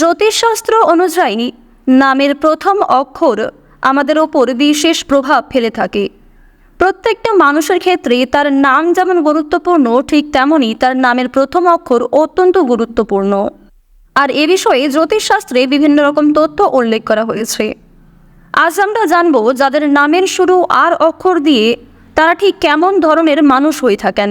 জ্যোতিষশাস্ত্র অনুযায়ী, নামের প্রথম অক্ষর আমাদের ওপর বিশেষ প্রভাব ফেলে থাকে। প্রত্যেকটা মানুষের ক্ষেত্রে তার নাম যেমন গুরুত্বপূর্ণ, ঠিক তেমনই তার নামের প্রথম অক্ষর অত্যন্ত গুরুত্বপূর্ণ। আর এ বিষয়ে জ্যোতিষশাস্ত্রে বিভিন্ন রকম তথ্য উল্লেখ করা হয়েছে। আজ আমরা জানব যাদের নামের শুরু আর অক্ষর দিয়ে তারা ঠিক কেমন ধরনের মানুষ হয়ে থাকেন।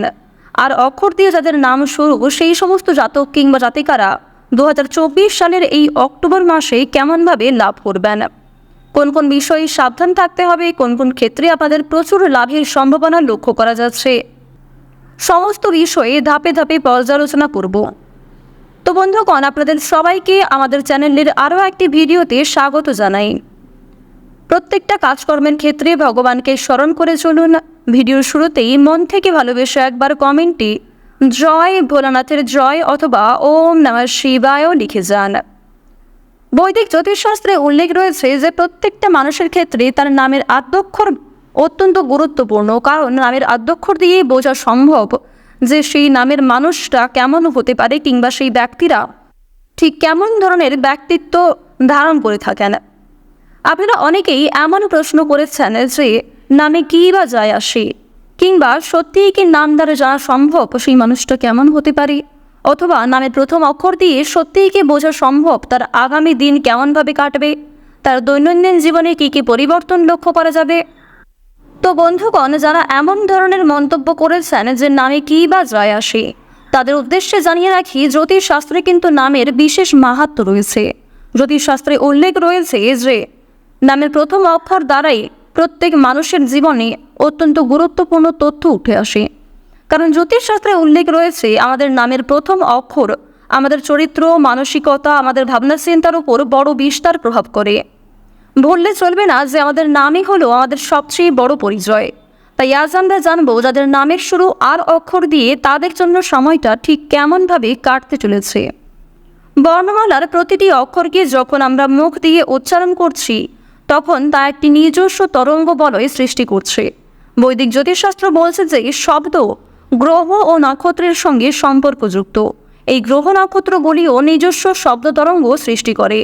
আর অক্ষর দিয়ে যাদের নাম শুরু, সেই সমস্ত জাতক কিংবা জাতিকারা দু হাজার চব্বিশ সালের এই অক্টোবর মাসে কেমনভাবে লাভ করবেন? কোন কোন বিষয়ে সাবধান থাকতে হবে? কোন কোন ক্ষেত্রে আপনাদের প্রচুর লাভের সম্ভাবনা লক্ষ্য করা যাচ্ছে? সমস্ত বিষয়ে ধাপে ধাপে পর্যালোচনা করব। তো বন্ধুগণ, আপনাদের সবাইকে আমাদের চ্যানেলের আরও একটি ভিডিওতে স্বাগত জানাই। প্রত্যেকটা কাজকর্মের ক্ষেত্রে ভগবানকে স্মরণ করে চলুন। ভিডিওর শুরুতেই মন থেকে ভালোবেসে একবার কমেন্টে জয় ভোলানাথের জয় অথবা ওম নমঃ শিবায়ও লিখে যান। বৈদিক জ্যোতিষশাস্ত্রে উল্লেখ রয়েছে যে প্রত্যেকটা মানুষের ক্ষেত্রে তার নামের আদ্যক্ষর অত্যন্ত গুরুত্বপূর্ণ, কারণ নামের আদ্যক্ষর দিয়েই বোঝা সম্ভব যে সেই নামের মানুষটা কেমন হতে পারে কিংবা সেই ব্যক্তিরা ঠিক কেমন ধরনের ব্যক্তিত্ব ধারণ করে থাকেন। আপনারা অনেকেই এমন প্রশ্ন করেছেন যে নামে কী বা যায় আসে। কিংবা সত্যিই কি নাম দ্বারা জানা সম্ভব? সেই মানুষটা কেমন হতে পারে? অথবা নামের প্রথম অক্ষর দিয়ে সত্যিই কি বোঝা সম্ভব? তার আগামী দিন কেমনভাবে কাটবে? তার দৈনন্দিন জীবনে কী কী পরিবর্তন লক্ষ্য করা যাবে? তো বন্ধুগণ, যারা এমন ধরনের মন্তব্য করেছেন যে নামে কী বা জয় আসে, তাদের উদ্দেশ্যে জানিয়ে রাখি, জ্যোতিষশাস্ত্রে কিন্তু নামের বিশেষ মাহাত্ম রয়েছে। জ্যোতিষশাস্ত্রে উল্লেখ রয়েছে যে, নামের প্রথম অক্ষর দ্বারাই প্রত্যেক মানুষের জীবনে অত্যন্ত গুরুত্বপূর্ণ তথ্য উঠে আসে। কারণ জ্যোতিষশাস্ত্রে উল্লেখ রয়েছে, আমাদের নামের প্রথম অক্ষর, আমাদের চরিত্র, মানসিকতা, আমাদের ভাবনা চিন্তার উপর বড় বিস্তার প্রভাব করে। বললে চলবে না যে আমাদের নামই হলো আমাদের সবচেয়ে বড় পরিচয়। তাই আজ আমরা জানব যাদের নামের শুরু আর অক্ষর দিয়ে তাদের জন্য সময়টা ঠিক কেমনভাবে কাটতে চলেছে। বর্ণমালার প্রতিটি অক্ষরকে যখন আমরা মুখ দিয়ে উচ্চারণ করছি তখন তা একটি নিজস্ব তরঙ্গ বলয় সৃষ্টি করছে। বৈদিক জ্যোতিষশাস্ত্র বলছে যে শব্দ গ্রহ ও নক্ষত্রের সঙ্গে সম্পর্কযুক্ত। এই গ্রহ নক্ষত্রগুলিও নিজস্ব শব্দ তরঙ্গ সৃষ্টি করে।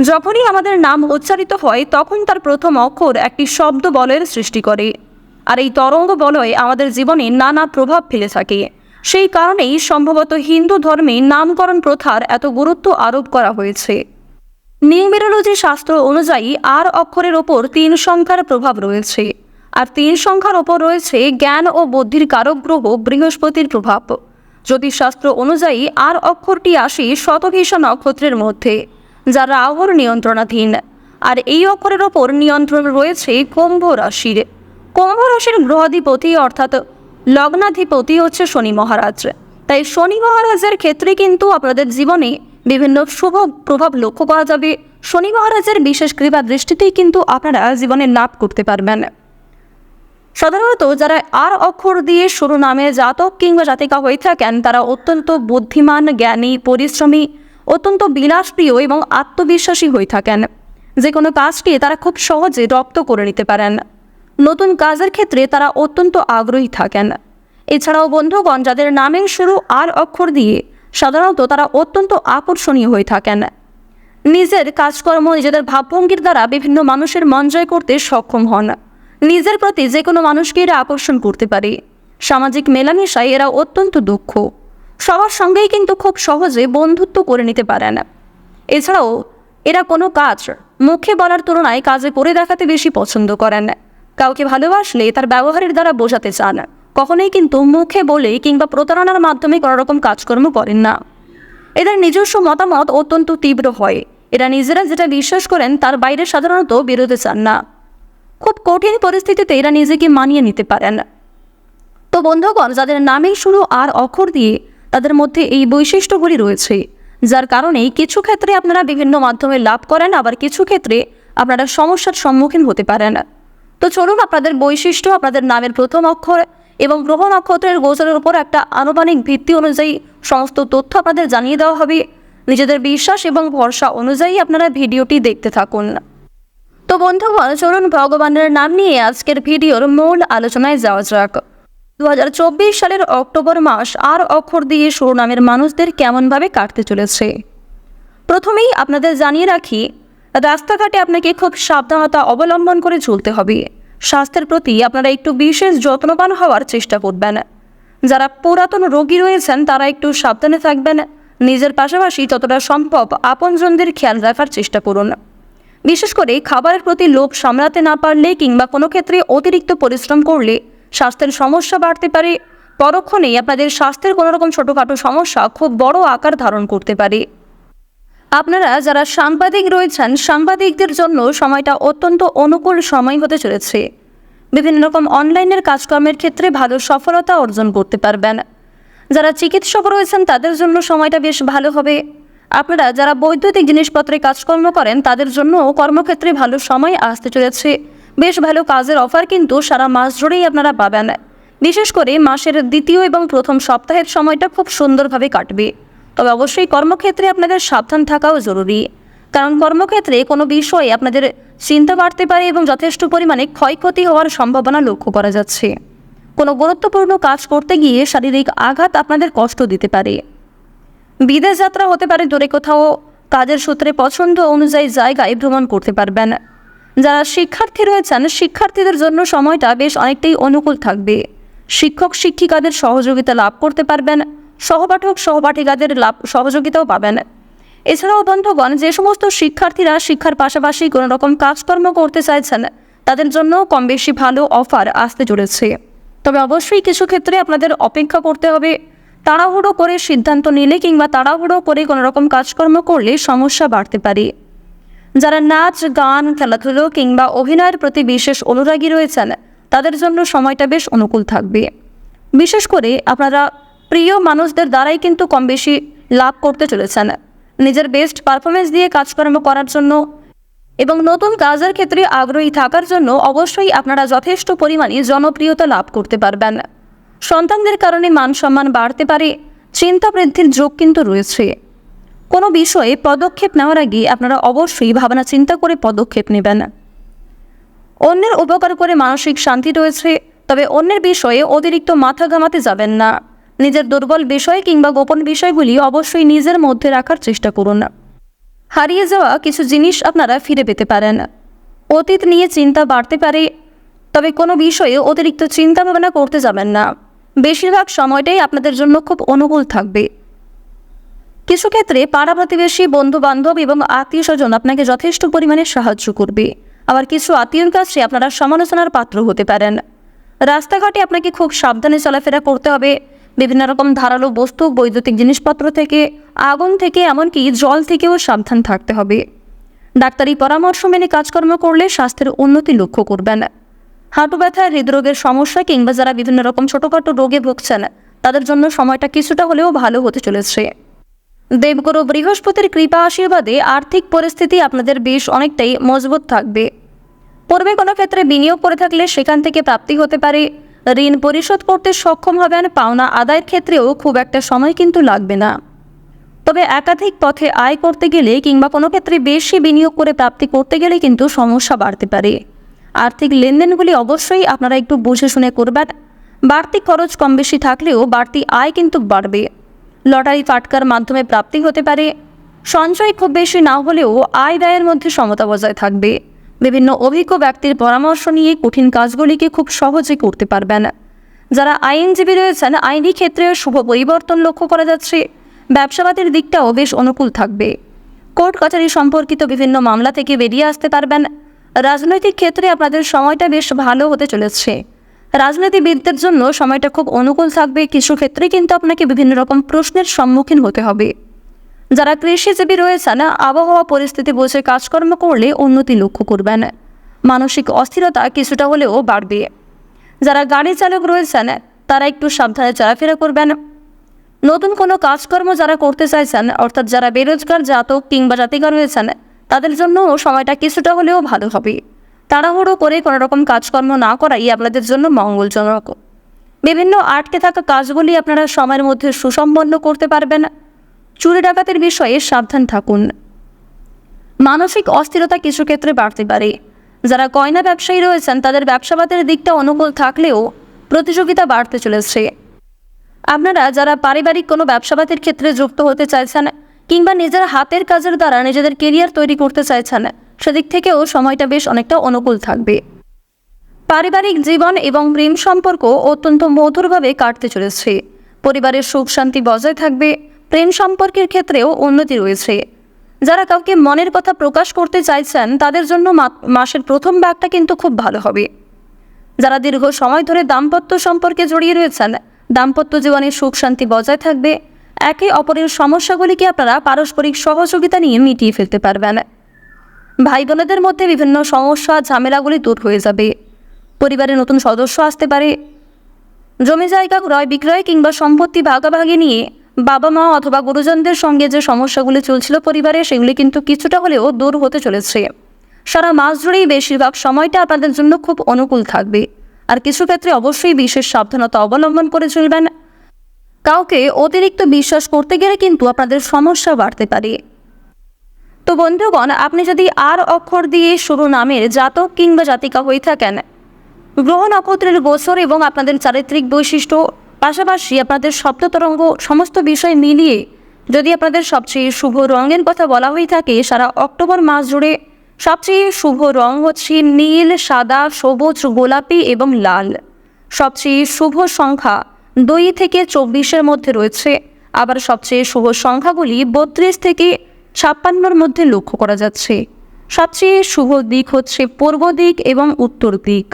যখনই আমাদের নাম উচ্চারিত হয়, তখন তার প্রথম অক্ষর একটি শব্দ বলয়ের সৃষ্টি করে। আর এই তরঙ্গ বলয় আমাদের জীবনে নানা প্রভাব ফেলে থাকে। সেই কারণেই সম্ভবত হিন্দু ধর্মে নামকরণ প্রথার এত গুরুত্ব আরোপ করা হয়েছে। নিউমেরোলজি শাস্ত্র অনুযায়ী আর অক্ষরের ওপর তিন সংখ্যার প্রভাব রয়েছে। আর তিন সংখ্যার ওপর রয়েছে জ্ঞান ও বুদ্ধির কারক গ্রহ বৃহস্পতির প্রভাব। জ্যোতিষশাস্ত্র অনুযায়ী আর অক্ষরটি আসে শতভিষা নক্ষত্রের মধ্যে, যা রাহুর নিয়ন্ত্রণাধীন। আর এই অক্ষরের ওপর নিয়ন্ত্রণ রয়েছে কুম্ভ রাশির। কুম্ভ রাশির গ্রহাধিপতি অর্থাৎ লগ্নাধিপতি হচ্ছে শনি মহারাজ। তাই শনি মহারাজের ক্ষেত্রে কিন্তু আপনাদের জীবনে বিভিন্ন শুভ প্রভাব লক্ষ্য করা যাবে। শনি মহারাজের বিশেষ কৃপা দৃষ্টিতেই কিন্তু আপনারা জীবনে লাভ করতে পারবেন। সাধারণত যারা আর অক্ষর দিয়ে শুরু নামে জাতক কিংবা জাতিকা হয়ে থাকেন, তারা অত্যন্ত বুদ্ধিমান, জ্ঞানী, পরিশ্রমী, অত্যন্ত বিলাসপ্রিয় এবং আত্মবিশ্বাসী হয়ে থাকেন। যে কোনো কাজকে তারা খুব সহজে রপ্ত করে নিতে পারেন। নতুন কাজের ক্ষেত্রে তারা অত্যন্ত আগ্রহী থাকেন। এছাড়াও বন্ধুগণ, যাদের নামের শুরু আর অক্ষর দিয়ে সাধারণত তারা অত্যন্ত আকর্ষণীয় হয়ে থাকেন। নিজের কাজকর্ম নিজেদের ভাবভঙ্গির দ্বারা বিভিন্ন মানুষের মন জয় করতে সক্ষম হন। নিজের প্রতি যে কোনো মানুষকে এরা আকর্ষণ করতে পারে। সামাজিক মেলামেশায় এরা অত্যন্ত দক্ষ। সবার সঙ্গেই কিন্তু খুব সহজে বন্ধুত্ব করে নিতে পারেন। এছাড়াও, এরা কোনো কাজ মুখে বলার তুলনায় কাজে করে দেখাতে বেশি পছন্দ করেন। কাউকে ভালোবাসলে তার ব্যবহারের দ্বারা বোঝাতে চান। কখনোই কিন্তু মুখে বলে কিংবা প্রতারণার মাধ্যমে কোনো রকম কাজকর্ম করেন না। এদের নিজস্ব মতামত অত্যন্ত তীব্র হয়। এরা নিজেরা যেটা বিশ্বাস করেন, তার বাইরে সাধারণত বেরোতে চান না। খুব কঠিন পরিস্থিতিতে এরা নিজেকে মানিয়ে নিতে পারেন। তো বন্ধুগণ, যাদের নামেই শুরু আর অক্ষর দিয়ে, তাদের মধ্যে এই বৈশিষ্ট্যগুলি রয়েছে, যার কারণেই কিছু ক্ষেত্রে আপনারা বিভিন্ন মাধ্যমে লাভ করেন, আবার কিছু ক্ষেত্রে আপনারা সমস্যার সম্মুখীন হতে পারেন। তো চলুন আপনাদের বৈশিষ্ট্য, আপনাদের নামের প্রথম অক্ষর এবং গ্রহ নক্ষত্রের গোচরের উপর একটা আনুমানিক ভিত্তি অনুযায়ী সমস্ত তথ্য আপনাদের জানিয়ে দেওয়া হবে। নিজেদের বিশ্বাস এবং ভরসা অনুযায়ী আপনারা ভিডিওটি দেখতে থাকুন। তো বন্ধুগণ, চলুন ভগবানের নাম নিয়ে আজকের ভিডিওর মূল আলোচনায় যাওয়া যাক। দু হাজার চব্বিশ সালের অক্টোবর মাস আর অক্ষর দিয়ে শুরু নামের মানুষদের কেমনভাবে কাটতে চলেছে? প্রথমেই আপনাদের জানিয়ে রাখি, রাস্তাঘাটে আপনাকে খুব সাবধানতা অবলম্বন করে চলতে হবে। স্বাস্থ্যের প্রতি আপনারা একটু বিশেষ যত্নবান হওয়ার চেষ্টা করবেন। যারা পুরাতন রোগী রয়েছেন, তারা একটু সাবধানে থাকবেন। নিজের পাশাপাশি যতটা সম্ভব আপনজনদের খেয়াল রাখার চেষ্টা করুন। বিশেষ করে খাবারের প্রতি লোভ সামলাতে না পারলে কিংবা কোনো ক্ষেত্রে অতিরিক্ত পরিশ্রম করলে স্বাস্থ্যের সমস্যা বাড়তে পারে। পরক্ষণেই আপনাদের স্বাস্থ্যের কোনোরকম ছোটোখাটো সমস্যা খুব বড় আকার ধারণ করতে পারে। আপনারা যারা সাংবাদিক রয়েছেন, সাংবাদিকদের জন্য সময়টা অত্যন্ত অনুকূল সময় হতে চলেছে। বিভিন্ন রকম অনলাইনের কাজকর্মের ক্ষেত্রে ভালো সফলতা অর্জন করতে পারবেন। যারা চিকিৎসক রয়েছেন, তাদের জন্য সময়টা বেশ ভালো হবে। আপনারা যারা বৈদ্যুতিক জিনিসপত্রে কাজকর্ম করেন, তাদের জন্য কর্মক্ষেত্রে ভালো সময় আসতে চলেছে। বেশ ভালো কাজের অফার কিন্তু সারা মাস জুড়েই আপনারা পাবেন। বিশেষ করে মাসের দ্বিতীয় এবং প্রথম সপ্তাহের সময়টা খুব সুন্দরভাবে কাটবে। তবে অবশ্যই কর্মক্ষেত্রে আপনাদের সাবধান থাকাও জরুরি। কারণ কর্মক্ষেত্রে কোনো বিষয়ে আপনাদের চিন্তা বাড়তে পারে এবং যথেষ্ট পরিমাণে ক্ষয়ক্ষতি হওয়ার সম্ভাবনা লক্ষ্য করা যাচ্ছে। কোনো গুরুত্বপূর্ণ কাজ করতে গিয়ে শারীরিক আঘাত আপনাদের কষ্ট দিতে পারে। বিদেশ যাত্রা হতে পারে দূরে কোথাও। কাজের সূত্রে পছন্দ অনুযায়ী জায়গায় ভ্রমণ করতে পারবেন। যারা শিক্ষার্থী রয়েছেন, শিক্ষার্থীদের জন্য সময়টা বেশ অনেকটাই অনুকূল থাকবে। শিক্ষক শিক্ষিকাদের সহযোগিতা লাভ করতে পারবেন। সহপাঠক সহপাঠিকাদের লাভ সহযোগিতাও পাবেন। এছাড়াও বন্ধুগণ, যে সমস্ত শিক্ষার্থীরা শিক্ষার পাশাপাশি কোনো রকম কাজকর্ম করতে চাইছেন, তাদের জন্য কম বেশি ভালো অফার আসতে চলেছে। তবে অবশ্যই কিছু ক্ষেত্রে আপনাদের অপেক্ষা করতে হবে। তাড়াহুড়ো করে সিদ্ধান্ত নিলে কিংবা তাড়াহুড়ো করে কোনো রকম কাজকর্ম করলে সমস্যা বাড়তে পারে। যারা নাচ, গান, খেলাধুলো কিংবা অভিনয়ের প্রতি বিশেষ অনুরাগী রয়েছেন, তাদের জন্য সময়টা বেশ অনুকূল থাকবে। বিশেষ করে আপনারা প্রিয় মানুষদের দ্বারাই কিন্তু কম বেশি লাভ করতে চলেছেন। নিজের বেস্ট পারফরমেন্স দিয়ে কাজকর্ম করার জন্য এবং নতুন কাজের ক্ষেত্রে আগ্রহী থাকার জন্য অবশ্যই আপনারা যথেষ্ট পরিমাণে জনপ্রিয়তা লাভ করতে পারবেন। সন্তানদের কারণে মান সম্মান বাড়তে পারে, চিন্তা বৃদ্ধির যোগ কিন্তু রয়েছে। কোনো বিষয়ে পদক্ষেপ নেওয়ার আগে আপনারা অবশ্যই ভাবনা চিন্তা করে পদক্ষেপ নেবেন। অন্যের উপকার করে মানসিক শান্তি রয়েছে, তবে অন্যের বিষয়ে অতিরিক্ত মাথা ঘামাতে যাবেন না। নিজের দুর্বল বিষয় কিংবা গোপন বিষয়গুলি অবশ্যই নিজের মধ্যে রাখার চেষ্টা করুন। হারিয়ে যাওয়া কিছু জিনিস আপনারা ফিরে পেতে পারেন। অতীত নিয়ে চিন্তা বাড়তে পারে, তবে কোনো বিষয়ে অতিরিক্ত চিন্তা ভাবনা করতে যাবেন না। বেশিরভাগ সময়টাই আপনাদের জন্য খুব অনুকূল থাকবে। কিছু ক্ষেত্রে পাড়া প্রতিবেশী বন্ধু বান্ধব এবং আত্মীয় স্বজন আপনাকে যথেষ্ট পরিমাণে সাহায্য করবে। আবার কিছু আত্মীয়র কাছে আপনারা সমালোচনার পাত্র হতে পারেন। রাস্তাঘাটে আপনাকে খুব সাবধানে চলাফেরা করতে হবে বিভিন্ন রকম ধারালো বস্তু, বৈদ্যুতিক জিনিসপত্র থেকে, আগুন থেকে, এমনকি জল থেকেও সাবধান থাকতে হবে। ডাক্তারি পরামর্শ মেনে কাজকর্ম করলে স্বাস্থ্যের উন্নতি লক্ষ্য করবেন। হাঁটু ব্যথা, হৃদরোগের সমস্যা কিংবা যারা বিভিন্ন রকম ছোটোখাটো রোগে ভুগছেন, তাদের জন্য সময়টা কিছুটা হলেও ভালো হতে চলেছে। দেবগুরু বৃহস্পতির কৃপা আশীর্বাদে আর্থিক পরিস্থিতি আপনাদের বেশ অনেকটাই মজবুত থাকবে। পূর্বে কোনো ক্ষেত্রে বিনিয়োগ করে থাকলে সেখান থেকে প্রাপ্তি হতে পারে। ঋণ পরিশোধ করতে সক্ষম হবেন পাওনা আদায়ের ক্ষেত্রেও খুব একটা সময় কিন্তু লাগবে না। তবে একাধিক পথে আয় করতে গেলে কিংবা কোনো ক্ষেত্রে বেশি বিনিয়োগ করে প্রাপ্তি করতে গেলে কিন্তু সমস্যা বাড়তে পারে। আর্থিক লেনদেনগুলি অবশ্যই আপনারা একটু বুঝে শুনে করবেন। বাড়তি খরচ কম বেশি থাকলেও বাড়তি আয় কিন্তু বাড়বে। লটারি ফাটকার মাধ্যমে প্রাপ্তি হতে পারে। সঞ্চয় খুব বেশি না হলেও আয় ব্যয়ের মধ্যে সমতা বজায় থাকবে। বিভিন্ন অভিজ্ঞ ব্যক্তির পরামর্শ নিয়ে কঠিন কাজগুলিকে খুব সহজে করতে পারবেন। যারা আইনজীবী রয়েছেন, আইনি ক্ষেত্রে শুভ পরিবর্তন লক্ষ্য করা যাচ্ছে। ব্যবসাবাদের দিকটাও বেশ অনুকূল থাকবে। কোর্ট কাছারি সম্পর্কিত বিভিন্ন মামলা থেকে বেরিয়ে আসতে পারবেন। রাজনৈতিক ক্ষেত্রে আপনাদের সময়টা বেশ ভালো হতে চলেছে। রাজনীতিবিদদের জন্য সময়টা খুব অনুকূল থাকবে। কিছু ক্ষেত্রে কিন্তু আপনাকে বিভিন্ন রকম প্রশ্নের সম্মুখীন হতে হবে। যারা কৃষিজীবী রয়েছেন, আবহাওয়া পরিস্থিতি বুঝে কাজকর্ম করলে উন্নতি লক্ষ্য করবেন। মানসিক অস্থিরতা কিছুটা হলেও বাড়বে। যারা গাড়ি চালক রয়েছেন, তারা একটু সাবধানে চলাফেরা করবেন। নতুন কোনো কাজকর্ম যারা করতে চাইছেন, অর্থাৎ যারা বেরোজগার জাতক কিংবা জাতিকা রয়েছেন, তাদের জন্য সময়টা কিছুটা হলেও ভালো হবে। তাড়াহুড়ো করে কোনো রকম কাজকর্ম না করাই আপনাদের জন্য মঙ্গলজনক। বিভিন্ন আটকে থাকা কাজগুলি আপনারা সময়ের মধ্যে সুসম্পন্ন করতে পারবেন। চুরি ডাকাতের বিষয়ে সাবধান থাকুন। মানসিক অস্থিরতা কিছু ক্ষেত্রে বাড়তে পারে। যারা গয়না ব্যবসায়ী রয়েছেন, তাদের ব্যবসাবাদের দিকটা অনুকূল থাকলেও প্রতিযোগিতা বাড়তে চলেছে। আপনারা যারা পারিবারিক কোনো ব্যবসাবাদের ক্ষেত্রে যুক্ত হতে চাইছেন কিংবা নিজের হাতের কাজের দ্বারা নিজেদের কেরিয়ার তৈরি করতে চাইছেন, সেদিক থেকেও সময়টা বেশ অনেকটা অনুকূল থাকবে। পারিবারিক জীবন এবং প্রেম সম্পর্ক অত্যন্ত মধুরভাবে কাটতে চলেছে। পরিবারের সুখ শান্তি বজায় থাকবে। প্রেম সম্পর্কের ক্ষেত্রেও উন্নতি রয়েছে। যারা কাউকে মনের কথা প্রকাশ করতে চাইছেন, তাদের জন্য মাসের প্রথম ভাগটা কিন্তু খুব ভালো হবে। যারা দীর্ঘ সময় ধরে দাম্পত্য সম্পর্কে জড়িয়ে রয়েছেন, দাম্পত্য জীবনে সুখ শান্তি বজায় থাকবে। একে অপরের সমস্যাগুলিকে আপনারা পারস্পরিক সহযোগিতা নিয়ে মিটিয়ে ফেলতে পারবেন। ভাই বোনেদের মধ্যে বিভিন্ন সমস্যা, ঝামেলাগুলি দূর হয়ে যাবে। পরিবারে নতুন সদস্য আসতে পারে। জমি জায়গা, ক্রয় বিক্রয় কিংবা সম্পত্তি ভাগাভাগি নিয়ে বাবা মা অথবা গুরুজনদের সঙ্গে যে সমস্যাগুলি চলছিল পরিবারে, সেগুলি কিন্তু কিছুটা হলেও দূর হতে চলেছে। সারা মাস জুড়েই বেশিরভাগ সময়টা আপনাদের জন্য খুব অনুকূল থাকবে। আর কিছু ক্ষেত্রে অবশ্যই বিশেষ সাবধানতা অবলম্বন করে চলবেন। কাউকে অতিরিক্ত বিশ্বাস করতে গেলে কিন্তু আপনাদের সমস্যা বাড়তে পারে। তো বন্ধুগণ, আপনি যদি আর অক্ষর দিয়ে শুরু নামের জাতক কিংবা জাতিকা হয়ে থাকেন, গ্রহ নক্ষত্রের গোচর এবং আপনাদের চারিত্রিক বৈশিষ্ট্য পাশাপাশি আপনাদের শব্দ তরঙ্গ সমস্ত বিষয় মিলিয়ে যদি আপনাদের সবচেয়ে শুভ রঙের কথা বলা হয়ে থাকে, সারা অক্টোবর মাস জুড়ে সবচেয়ে শুভ রং হচ্ছে নীল, সাদা, সবুজ, গোলাপি এবং লাল। সবচেয়ে শুভ সংখ্যা দুই থেকে চব্বিশের মধ্যে রয়েছে। আবার সবচেয়ে শুভ সংখ্যাগুলি বত্রিশ থেকে ছাপ্পান্নর মধ্যে লক্ষ্য করা যাচ্ছে। সবচেয়ে শুভ দিক হচ্ছে পূর্ব দিক এবং উত্তর দিক।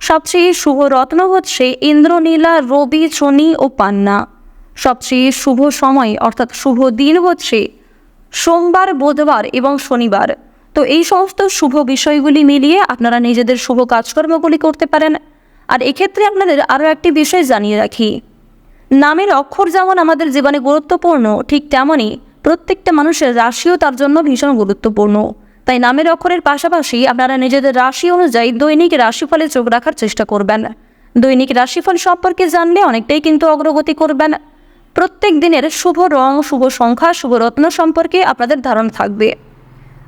সবচেয়ে শুভ রত্ন হচ্ছে ইন্দ্রনীলা, রবি, শনি ও পান্না। সবচেয়ে শুভ সময়, অর্থাৎ শুভ দিন হচ্ছে সোমবার, বুধবার এবং শনিবার। তো এই সমস্ত শুভ বিষয়গুলি মিলিয়ে আপনারা নিজেদের শুভ কাজকর্মগুলি করতে পারেন। আর এক্ষেত্রে আপনাদের আরও একটি বিষয় জানিয়ে রাখি। নামের অক্ষর যেমন আমাদের জীবনে গুরুত্বপূর্ণ, ঠিক তেমনই প্রত্যেকটা মানুষের রাশিও তার জন্য ভীষণ গুরুত্বপূর্ণ। তাই নামের অক্ষরের পাশাপাশি আপনারা নিজেদের রাশি অনুযায়ী দৈনিক রাশিফলে চোখ রাখার চেষ্টা করবেন। দৈনিক রাশিফল সম্পর্কে জানলে অনেকটাই কিন্তু অগ্রগতি করবেন। প্রত্যেক দিনের শুভ রং, শুভ সংখ্যা, শুভ রত্ন সম্পর্কে আপনাদের ধারণা থাকবে।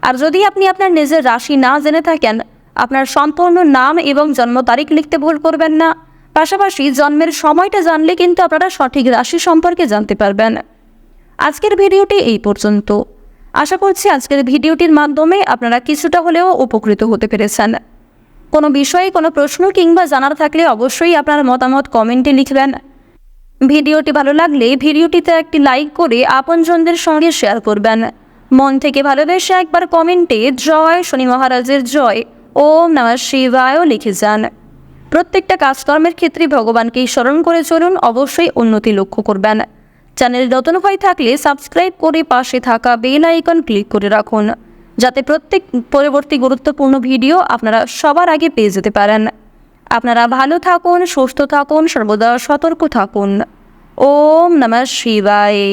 আর যদি আপনি আপনার নিজের রাশি না জেনে থাকেন, আপনার সম্পূর্ণ নাম এবং জন্ম তারিখ লিখতে ভুল করবেন না। পাশাপাশি জন্মের সময়টা জানলে কিন্তু আপনারা সঠিক রাশি সম্পর্কে জানতে পারবেন। আজকের ভিডিওটি এই পর্যন্ত। আশা করছি আজকের ভিডিওটির মাধ্যমে আপনারা কিছুটা হলেও উপকৃত হতে পেরেছেন। কোনো বিষয়ে কোনো প্রশ্ন কিংবা জানার থাকলে অবশ্যই আপনার মতামত কমেন্টে লিখবেন। ভিডিওটি ভালো লাগলে ভিডিওটিতে একটি লাইক করে আপনজনদের সঙ্গে শেয়ার করবেন। মন থেকে ভালোবেসে একবার কমেন্টে জয় শনি মহারাজের জয়, ওম নমঃ শিবায়ও লিখে যান। প্রত্যেকটা কাজকর্মের ক্ষেত্রে ভগবানকেই স্মরণ করে চলুন, অবশ্যই উন্নতি লক্ষ্য করবেন। চ্যানেল নতুন হয়ে থাকলে সাবস্ক্রাইব করে পাশে থাকা বেল আইকন ক্লিক করে রাখুন, যাতে প্রত্যেক পরবর্তী গুরুত্বপূর্ণ ভিডিও আপনারা সবার আগে পেয়ে যেতে পারেন। আপনারা ভালো থাকুন, সুস্থ থাকুন, সর্বদা সতর্ক থাকুন। ওম নমঃ শিবায়।